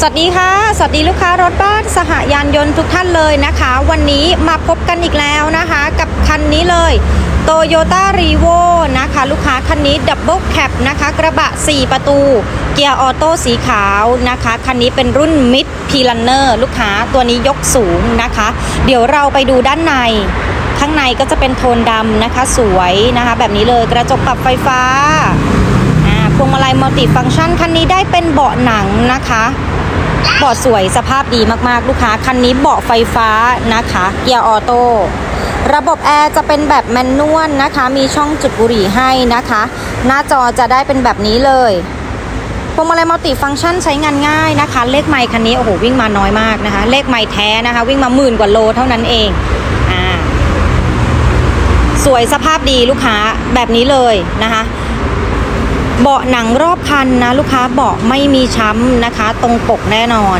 สวัสดีค่ะ สวัสดีลูกค้ารถบ้านสหยานยนต์ทุกท่านเลยนะคะ วันนี้มาพบกันอีกแล้วนะคะ กับคันนี้เลย Toyota r e v o นะคะ ลูกค้าคันนี้ดับเบิลแคปนะคะ กระบะ 4 ประตู เกียร์ออโต้สีขาวนะคะ คันนี้เป็นรุ่นมิดพีลันเนอร์ลูกค้าตัวนี้ยกสูงนะคะ เดี๋ยวเราไปดูด้านใน ข้างในก็จะเป็นโทนดำนะคะ สวยนะคะ แบบนี้เลยกระจกปรับไฟฟ้าอ่าพวงมาลัยมัลติฟังก์ชันคันนี้ได้เป็นเบาะหนังนะคะ เบาะสวยสภาพดีมากๆ ลูกค้า คันนี้เบาะไฟฟ้านะคะเกียร์ออโต้ระบบแอร์จะเป็นแบบแมนนวลนะคะ มีช่องจุดบุหรี่ให้นะคะ หน้าจอจะได้เป็นแบบนี้เลยพวงมาลัยมัลติฟังก์ชันใช้งานง่ายนะคะ เลขไมค์คันนี้โอ้โหวิ่งมาน้อยมากนะคะ เลขไมค์แท้นะคะ วิ่งมาหมื่นกว่าโลเท่านั้นเองอ่าสวยสภาพดีลูกค้าแบบนี้เลยนะคะ เบาะหนังรอบคันนะลูกค้าเบาะไม่มีช้ำนะคะ ตรงปกแน่นอน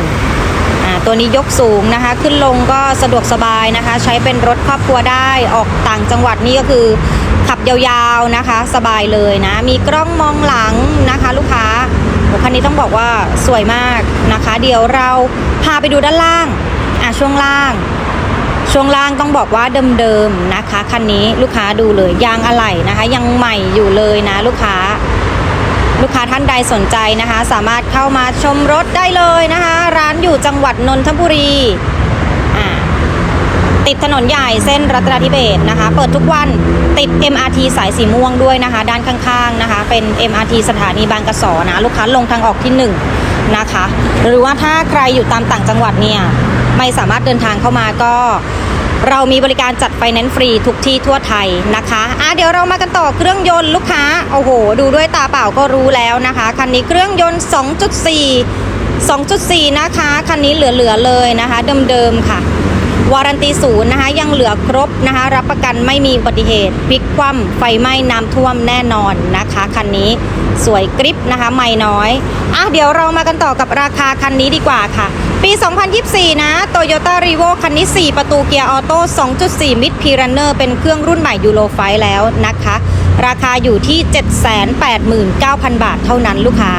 อาตัวนี้ยกสูงนะคะ ขึ้นลงก็สะดวกสบายนะคะ ใช้เป็นรถครอบครัวได้ออกต่างจังหวัดนี่ก็คือขับยาวๆนะคะ สบายเลยนะ มีกล้องมองหลังนะคะ ลูกค้าโอ้คันนี้ต้องบอกว่าสวยมากนะคะ เดี๋ยวเราพาไปดูด้านล่างอะช่วงล่าง ช่วงล่างต้องบอกว่าเดิมๆนะคะคันนี้ลูกค้าดูเลยยางอะไหล่นะคะ ยังใหม่อยู่เลยนะลูกค้า ลูกค้าท่านใดสนใจนะคะ สามารถเข้ามาชมรถได้เลยนะคะ ร้านอยู่จังหวัดนนทบุรีติดถนนใหญ่เส้นรัตนทิเบศนะคะ เปิดทุกวันติด MRT สายสีม่วงด้วยนะคะ ด้านข้างๆนะคะ เป็น MRT สถานีบางกะสอนะลูกค้าลงทางออกที่ 1 นะคะ หรือว่าถ้าใครอยู่ตามต่างจังหวัดเนี่ย ไม่สามารถเดินทางเข้ามาก็ เรามีบริการจัดไฟแนนซ์ฟรีทุกที่ทั่วไทยนะคะอะเดี๋ยวเรามากันต่อเครื่องยนต์ลูกค้า โอ้โห ดูด้วยตาเปล่าก็รู้แล้วนะคะ คันนี้เครื่องยนต์ 2.4 2.4 นะคะ คันนี้เหลือ ๆ เลยนะคะ เดิม ๆ ค่ะ วารันตีศูนย์นะคะ ยังเหลือครบนะคะ รับประกันไม่มีอุบัติเหตุพลิกคว่ำไฟไหม้น้ำท่วมแน่นอนนะคะ คันนี้สวยกริปนะคะ ไม่น้อย อะ เดี๋ยวเรามากันต่อกับราคาคันนี้ดีกว่าค่ะ ปี 2024 นะ Toyota r e v o คันนี้ 4 ประตูเกียร์ออโต้ 2.4 มิดพีรันเนอร์เป็นเครื่องรุ่นใหม่ยูโรไฟแล้วนะคะ ราคาอยู่ที่ 789,000 บาทเท่านั้นลูกค้า